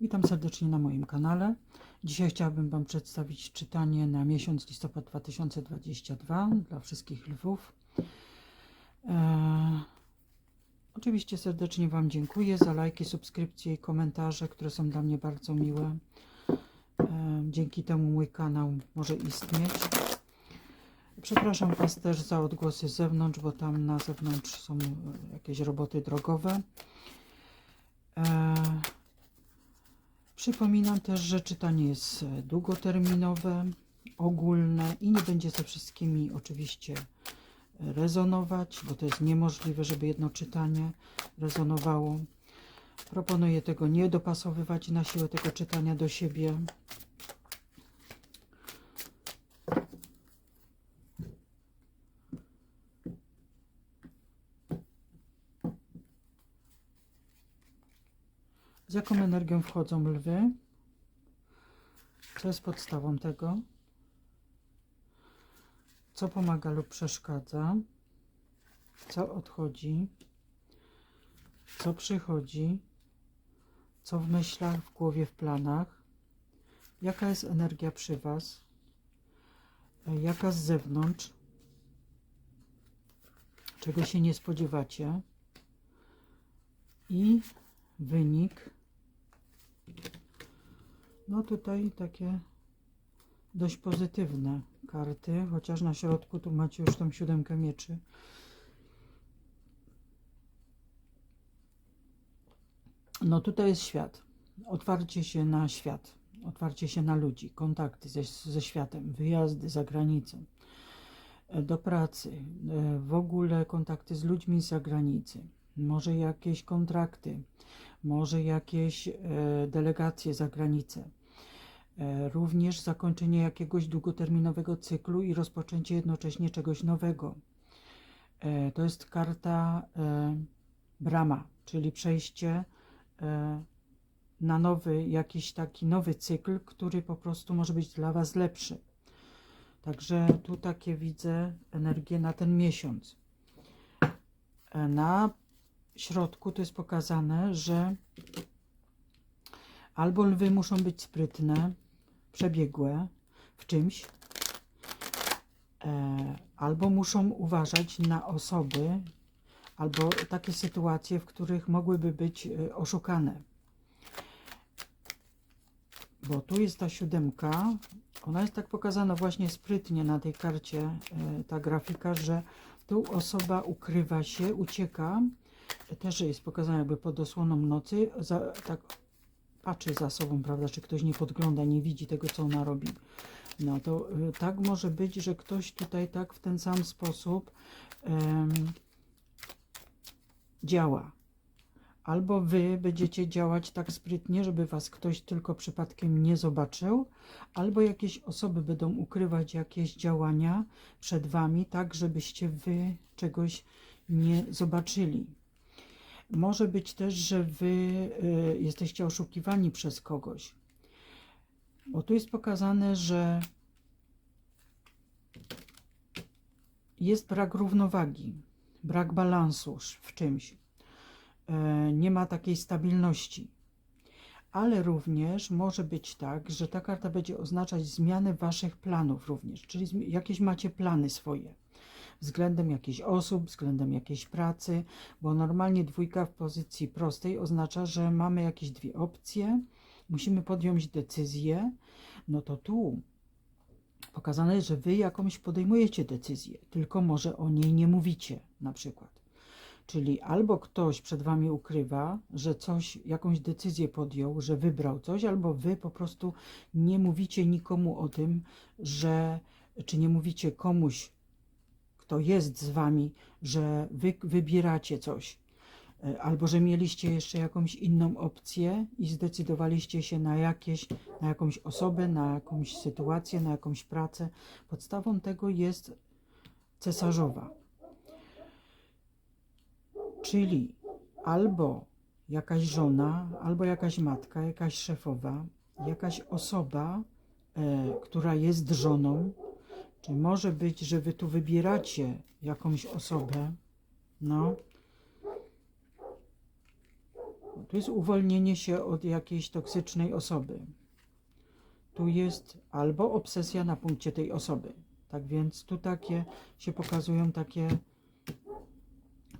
Witam serdecznie na moim kanale. Dzisiaj chciałabym Wam przedstawić czytanie na miesiąc listopad 2022 dla wszystkich lwów. E, oczywiście serdecznie Wam dziękuję za lajki, subskrypcje i komentarze, które są dla mnie bardzo miłe. E, dzięki temu mój kanał może istnieć. Przepraszam Was też za odgłosy z zewnątrz, bo tam na zewnątrz są jakieś roboty drogowe. E, Przypominam też, że czytanie jest e, długoterminowe, ogólne i nie będzie ze wszystkimi oczywiście e, rezonować, bo to jest niemożliwe, żeby jedno czytanie rezonowało. Proponuję tego nie dopasowywać na siłę tego czytania do siebie. Jaką energią wchodzą lwy? Co jest podstawą tego? Co pomaga lub przeszkadza? Co odchodzi? Co przychodzi? Co w myślach, w głowie, w planach? Jaka jest energia przy Was? Jaka z zewnątrz? Czego się nie spodziewacie? I wynik. No tutaj takie dość pozytywne karty, chociaż na środku tu macie już tą siódemkę mieczy. No tutaj jest świat. Otwarcie się na świat, otwarcie się na ludzi, kontakty ze, ze światem, wyjazdy za granicę, e, do pracy, e, w ogóle kontakty z ludźmi z zagranicy. Może jakieś kontrakty, może jakieś e, delegacje za granicę. E, również zakończenie jakiegoś długoterminowego cyklu i rozpoczęcie jednocześnie czegoś nowego. E, to jest karta brama, czyli przejście na nowy, jakiś taki nowy cykl, który po prostu może być dla Was lepszy. Także tu takie widzę energię na ten miesiąc. Na środku to jest pokazane, że albo lwy muszą być sprytne, przebiegłe w czymś, e, albo muszą uważać na osoby, albo takie sytuacje, w których mogłyby być e, oszukane. Bo tu jest ta siódemka, ona jest tak pokazana właśnie sprytnie na tej karcie, e, ta grafika, że tu osoba ukrywa się, ucieka, też jest pokazane jakby pod osłoną nocy, za, tak patrzy za sobą, prawda, czy ktoś nie podgląda, nie widzi tego, co ona robi. No to y, tak może być, że ktoś tutaj tak w ten sam sposób działa. Albo wy będziecie działać tak sprytnie, żeby was ktoś tylko przypadkiem nie zobaczył, albo jakieś osoby będą ukrywać jakieś działania przed wami, tak żebyście wy czegoś nie zobaczyli. Może być też, że wy y, jesteście oszukiwani przez kogoś. Bo tu jest pokazane, że jest brak równowagi, brak balansu w czymś. E, nie ma takiej stabilności. Ale również może być tak, że ta karta będzie oznaczać zmianę waszych planów również, czyli jakieś macie plany swoje względem jakichś osób, względem jakiejś pracy, bo normalnie dwójka w pozycji prostej oznacza, że mamy jakieś dwie opcje, musimy podjąć decyzję, no to tu pokazane że wy jakąś podejmujecie decyzję, tylko może o niej nie mówicie na przykład. Czyli albo ktoś przed wami ukrywa, że coś, jakąś decyzję podjął, że wybrał coś, albo wy po prostu nie mówicie nikomu o tym, że, czy nie mówicie komuś, kto jest z wami, że wy wybieracie coś, e, albo że mieliście jeszcze jakąś inną opcję i zdecydowaliście się na, jakieś, na jakąś osobę, na jakąś sytuację, na jakąś pracę. Podstawą tego jest cesarzowa. Czyli albo jakaś żona, albo jakaś matka, jakaś szefowa, jakaś osoba, e, która jest żoną, czy może być, że wy tu wybieracie jakąś osobę? No. Tu jest uwolnienie się od jakiejś toksycznej osoby. Tu jest albo obsesja na punkcie tej osoby. Tak więc tu takie się pokazują takie,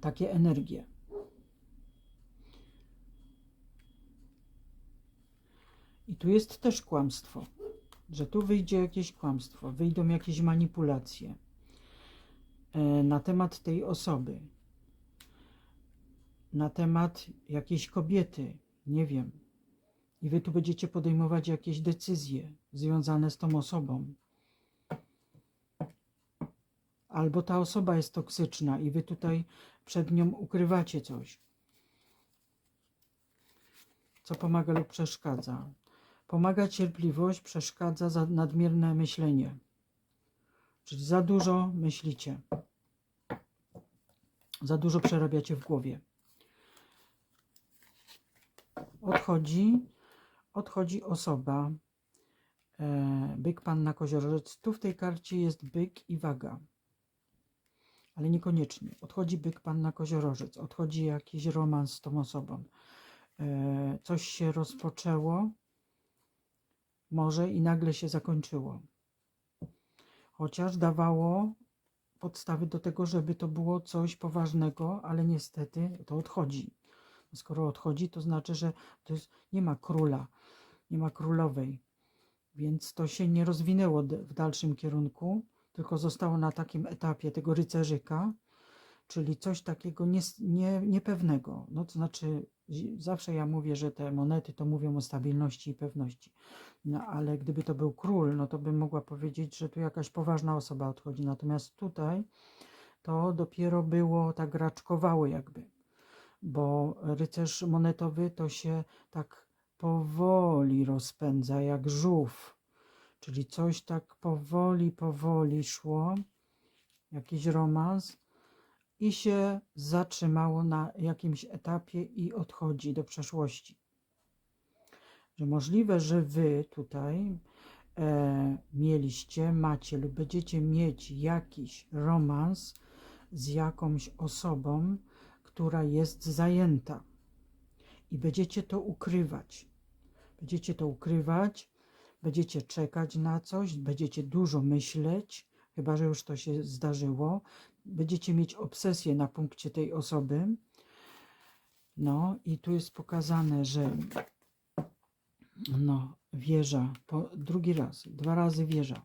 takie energie. I tu jest też kłamstwo, że tu wyjdzie jakieś kłamstwo, wyjdą jakieś manipulacje e, na temat tej osoby, na temat jakiejś kobiety, nie wiem. I wy tu będziecie podejmować jakieś decyzje związane z tą osobą. Albo ta osoba jest toksyczna i wy tutaj przed nią ukrywacie coś. Co pomaga lub przeszkadza? Pomaga cierpliwość, przeszkadza za nadmierne myślenie. Czyli za dużo myślicie. Za dużo przerabiacie w głowie. Odchodzi, odchodzi osoba. E, byk, panna, koziorożec. Tu w tej karcie jest byk i waga. Ale niekoniecznie. Odchodzi byk, panna, koziorożec. Odchodzi jakiś romans z tą osobą. E, coś się rozpoczęło może i nagle się zakończyło. Chociaż dawało podstawy do tego, żeby to było coś poważnego, ale niestety to odchodzi. Skoro odchodzi, to znaczy, że to jest, nie ma króla, nie ma królowej, więc to się nie rozwinęło w dalszym kierunku, tylko zostało na takim etapie tego rycerzyka, czyli coś takiego nie, nie, niepewnego. No to znaczy, zawsze ja mówię, że te monety to mówią o stabilności i pewności. No ale gdyby to był król, no to bym mogła powiedzieć, że tu jakaś poważna osoba odchodzi. Natomiast tutaj to dopiero było tak raczkowało jakby, bo rycerz monetowy to się tak powoli rozpędza, jak żółw. Czyli coś tak powoli, powoli szło, jakiś romans, i się zatrzymało na jakimś etapie i odchodzi do przeszłości. Że możliwe, że wy tutaj e, mieliście, macie lub będziecie mieć jakiś romans z jakąś osobą, która jest zajęta i będziecie to ukrywać. Będziecie to ukrywać, będziecie czekać na coś, będziecie dużo myśleć, chyba że już to się zdarzyło, będziecie mieć obsesję na punkcie tej osoby. No i tu jest pokazane, że no, wieża, po, drugi raz, dwa razy wieża.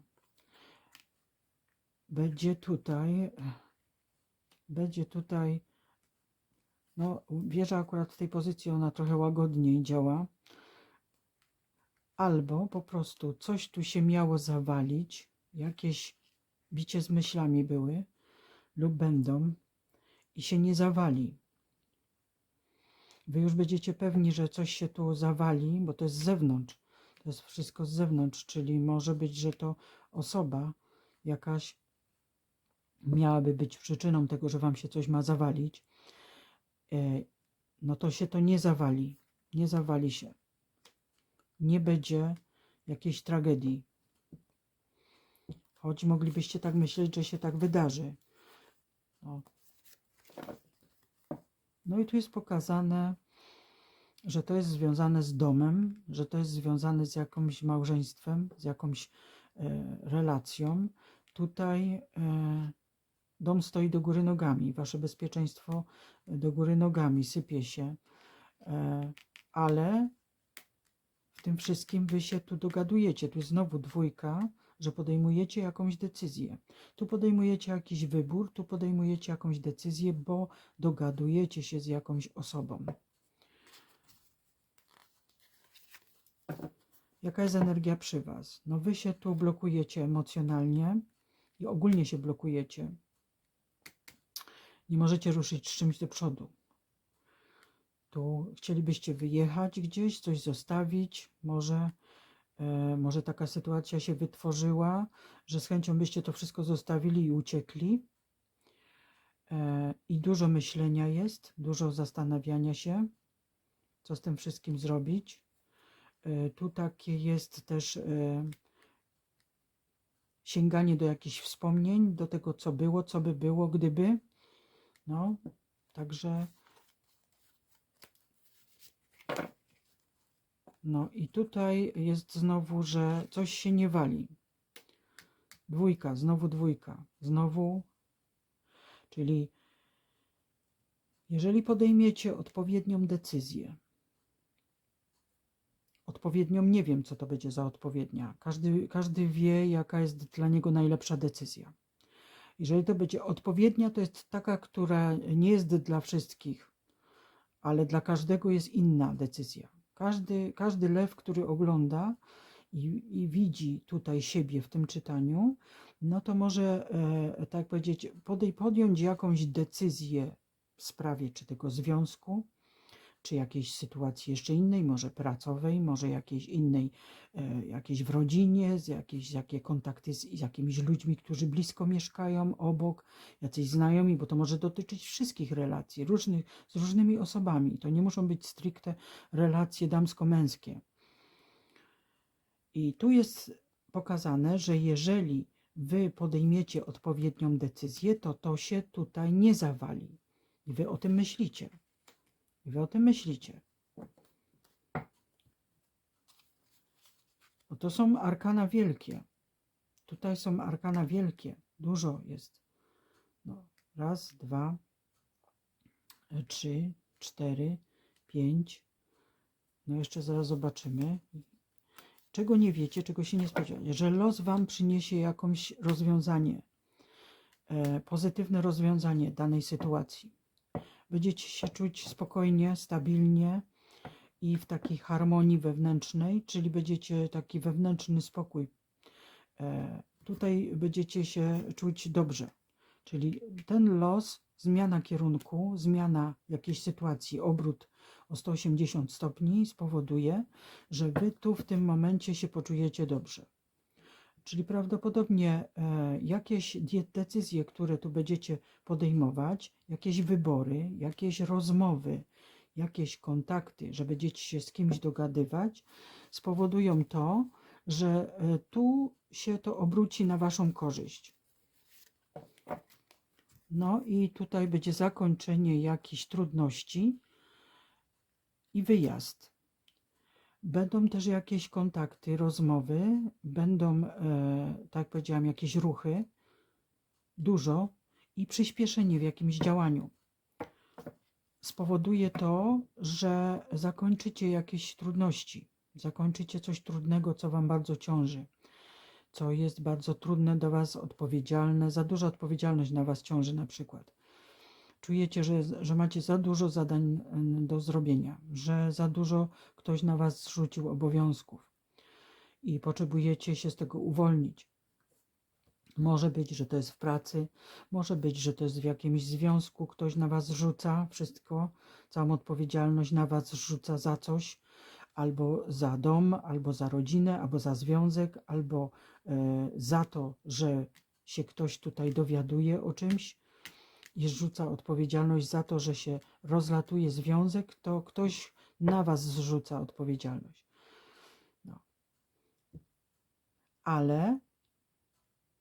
Będzie tutaj, będzie tutaj, no wieża akurat w tej pozycji, ona trochę łagodniej działa. Albo po prostu coś tu się miało zawalić, jakieś bicie z myślami były, lub będą i się nie zawali. Wy już będziecie pewni, że coś się tu zawali, bo to jest z zewnątrz. To jest wszystko z zewnątrz, czyli może być, że to osoba jakaś miałaby być przyczyną tego, że wam się coś ma zawalić. E, no to się to nie zawali. Nie zawali się. Nie będzie jakiejś tragedii. Choć moglibyście tak myśleć, że się tak wydarzy. O. No i tu jest pokazane, że to jest związane z domem, że to jest związane z jakimś małżeństwem, z jakąś e, relacją. Tutaj e, dom stoi do góry nogami, wasze bezpieczeństwo do góry nogami sypie się, e, ale w tym wszystkim wy się tu dogadujecie. Tu jest znowu dwójka, że podejmujecie jakąś decyzję. Tu podejmujecie jakiś wybór, tu podejmujecie jakąś decyzję, bo dogadujecie się z jakąś osobą. Jaka jest energia przy Was? No wy się tu blokujecie emocjonalnie i ogólnie się blokujecie. Nie możecie ruszyć z czymś do przodu. Tu chcielibyście wyjechać gdzieś, coś zostawić, może może taka sytuacja się wytworzyła, że z chęcią byście to wszystko zostawili i uciekli. E, I dużo myślenia jest, dużo zastanawiania się, co z tym wszystkim zrobić. E, tu takie jest też sięganie do jakichś wspomnień, do tego, co było, co by było, gdyby. No, także No i tutaj jest znowu, że coś się nie wali. Dwójka, znowu dwójka, znowu. Czyli jeżeli podejmiecie odpowiednią decyzję, odpowiednią, nie wiem co to będzie za odpowiednia. Każdy, każdy wie, jaka jest dla niego najlepsza decyzja. Jeżeli to będzie odpowiednia, to jest taka, która nie jest dla wszystkich, ale dla każdego jest inna decyzja. Każdy, każdy lew, który ogląda i, i widzi tutaj siebie w tym czytaniu, no to może, e, tak powiedzieć, podej, podjąć jakąś decyzję w sprawie czy tego związku, czy jakiejś sytuacji jeszcze innej, może pracowej, może jakiejś innej, e, jakiejś w rodzinie, z jakieś, jakie kontakty z, z jakimiś ludźmi, którzy blisko mieszkają, obok, jacyś znajomi, bo to może dotyczyć wszystkich relacji, różnych, z różnymi osobami. To nie muszą być stricte relacje damsko-męskie. I tu jest pokazane, że jeżeli wy podejmiecie odpowiednią decyzję, to to się tutaj nie zawali. I wy o tym myślicie. I wy o tym myślicie. Bo to są arkana wielkie. Tutaj są arkana wielkie. Dużo jest. No, raz, dwa, trzy, cztery, pięć. No jeszcze zaraz zobaczymy. Czego nie wiecie, czego się nie spodziewacie. Że los wam przyniesie jakąś rozwiązanie, e, pozytywne rozwiązanie danej sytuacji będziecie się czuć spokojnie, stabilnie i w takiej harmonii wewnętrznej, czyli będziecie taki wewnętrzny spokój. E, tutaj będziecie się czuć dobrze. Czyli ten los, zmiana kierunku, zmiana jakiejś sytuacji, obrót o 180 stopni spowoduje, że wy tu w tym momencie się poczujecie dobrze. Czyli prawdopodobnie e, jakieś decyzje, które tu będziecie podejmować, jakieś wybory, jakieś rozmowy, jakieś kontakty, że będziecie się z kimś dogadywać, spowodują to, że e, tu się to obróci na Waszą korzyść. No i tutaj będzie zakończenie jakichś trudności i wyjazd. Będą też jakieś kontakty, rozmowy, będą, e, tak powiedziałam, jakieś ruchy, dużo i przyspieszenie w jakimś działaniu. Spowoduje to, że zakończycie jakieś trudności, zakończycie coś trudnego, co Wam bardzo ciąży, co jest bardzo trudne do Was, odpowiedzialne, za duża odpowiedzialność na Was ciąży na przykład czujecie, że, że macie za dużo zadań do zrobienia, że za dużo ktoś na was zrzucił obowiązków i potrzebujecie się z tego uwolnić. Może być, że to jest w pracy, może być, że to jest w jakimś związku, ktoś na was rzuca wszystko, całą odpowiedzialność na was rzuca za coś, albo za dom, albo za rodzinę, albo za związek, albo e, za to, że się ktoś tutaj dowiaduje o czymś, i zrzuca odpowiedzialność za to, że się rozlatuje związek, to ktoś na was zrzuca odpowiedzialność. No. Ale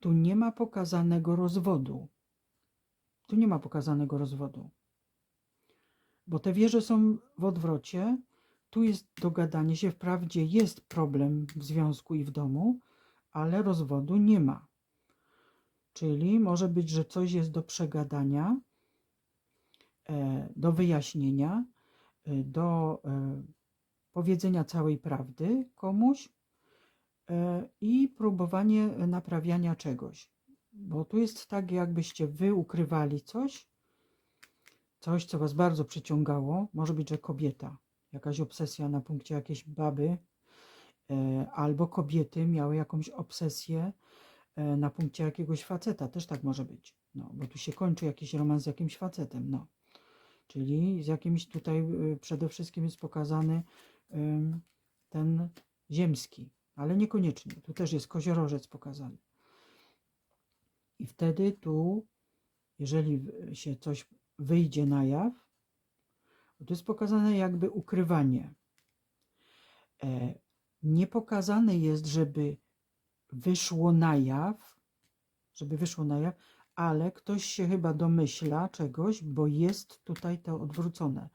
tu nie ma pokazanego rozwodu. Tu nie ma pokazanego rozwodu. Bo te wieże są w odwrocie. Tu jest dogadanie się. Wprawdzie jest problem w związku i w domu, ale rozwodu nie ma. Czyli może być, że coś jest do przegadania, e, do wyjaśnienia, e, do e, powiedzenia całej prawdy komuś i próbowanie naprawiania czegoś. Bo tu jest tak, jakbyście wy ukrywali coś, coś, co was bardzo przyciągało. Może być, że kobieta, jakaś obsesja na punkcie jakiejś baby, albo kobiety miały jakąś obsesję na punkcie jakiegoś faceta, też tak może być. No, bo tu się kończy jakiś romans z jakimś facetem, no. Czyli z jakimś tutaj e, przede wszystkim jest pokazany ten ziemski, ale niekoniecznie. Tu też jest koziorożec pokazany. I wtedy tu, jeżeli się coś wyjdzie na jaw, to jest pokazane jakby ukrywanie. E, nie pokazane jest, żeby wyszło na jaw, żeby wyszło na jaw, ale ktoś się chyba domyśla czegoś, bo jest tutaj to odwrócone.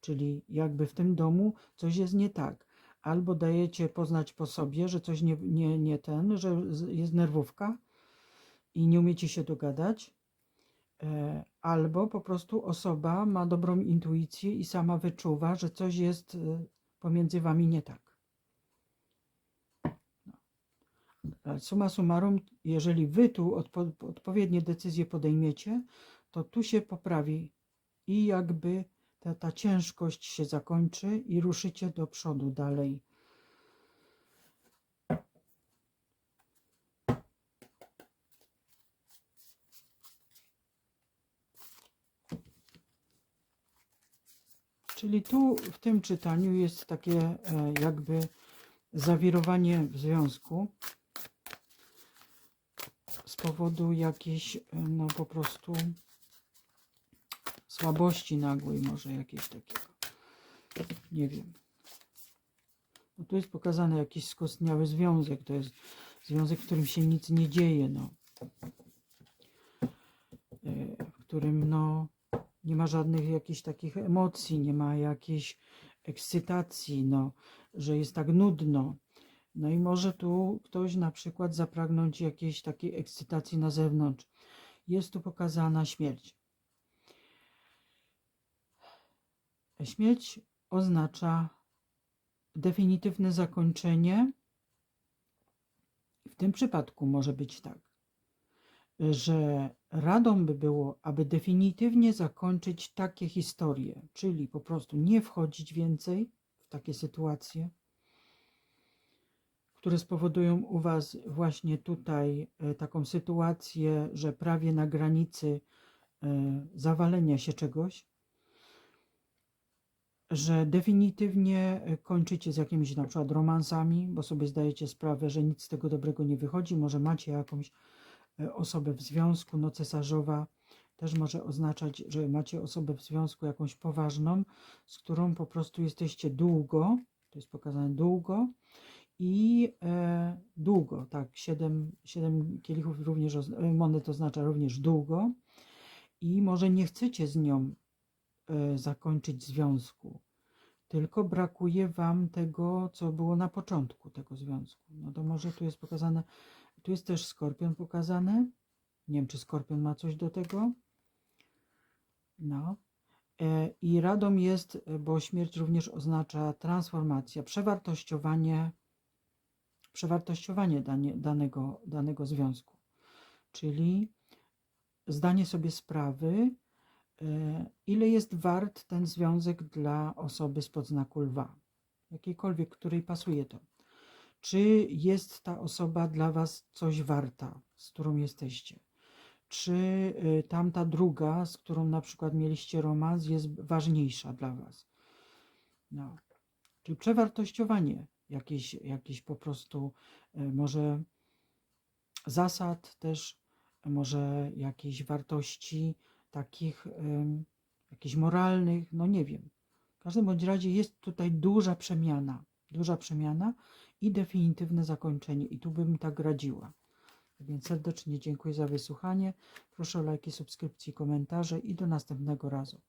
Czyli jakby w tym domu coś jest nie tak, albo dajecie poznać po sobie, że coś nie, nie, nie ten, że jest nerwówka i nie umiecie się dogadać, e, albo po prostu osoba ma dobrą intuicję i sama wyczuwa, że coś jest e, pomiędzy wami nie tak. Ale Summa summarum, jeżeli wy tu odpo, odpowiednie decyzje podejmiecie, to tu się poprawi i jakby ta, ta ciężkość się zakończy i ruszycie do przodu dalej. Czyli tu w tym czytaniu jest takie e, jakby zawirowanie w związku powodu jakiejś, e, no po prostu słabości nagłej, może jakieś takiego. Nie wiem. No tu jest pokazany jakiś skostniały związek. To jest związek, w którym się nic nie dzieje, no. E, W którym, no, nie ma żadnych jakichś takich emocji, nie ma jakiejś ekscytacji, no, że jest tak nudno. No i może tu ktoś na przykład zapragnąć jakiejś takiej ekscytacji na zewnątrz. Jest tu pokazana śmierć. Śmierć oznacza definitywne zakończenie. W tym przypadku może być tak, że radą by było, aby definitywnie zakończyć takie historie, czyli po prostu nie wchodzić więcej w takie sytuacje, które spowodują u Was właśnie tutaj e, taką sytuację, że prawie na granicy e, zawalenia się czegoś, że definitywnie e, kończycie z jakimiś na przykład romansami, bo sobie zdajecie sprawę, że nic z tego dobrego nie wychodzi, może macie jakąś osobę w związku, no cesarzowa też może oznaczać, że macie osobę w związku jakąś poważną, z którą po prostu jesteście długo, to jest pokazane długo i e, długo, tak, siedem, siedem kielichów również, e, monet oznacza również długo i może nie chcecie z nią e, zakończyć związku, tylko brakuje wam tego, co było na początku tego związku. No to może tu jest pokazane, tu jest też skorpion pokazany. Nie wiem, czy skorpion ma coś do tego. No. E, I radą jest, bo śmierć również oznacza transformacja, przewartościowanie, przewartościowanie danie, danego, danego związku. Czyli zdanie sobie sprawy, e, ile jest wart ten związek dla osoby spod znaku lwa, jakiejkolwiek, której pasuje to. Czy jest ta osoba dla Was coś warta, z którą jesteście? Czy y, tamta druga, z którą na przykład mieliście romans, jest ważniejsza dla Was? No. Czyli przewartościowanie jakiejś, jakiejś po prostu y, może zasad też, może jakiejś wartości takich jakichś moralnych, no nie wiem. W każdym bądź razie jest tutaj duża przemiana, duża przemiana i definitywne zakończenie. I tu bym tak radziła. Tak Więc serdecznie dziękuję za wysłuchanie. Proszę o lajki, subskrypcje, komentarze i do następnego razu.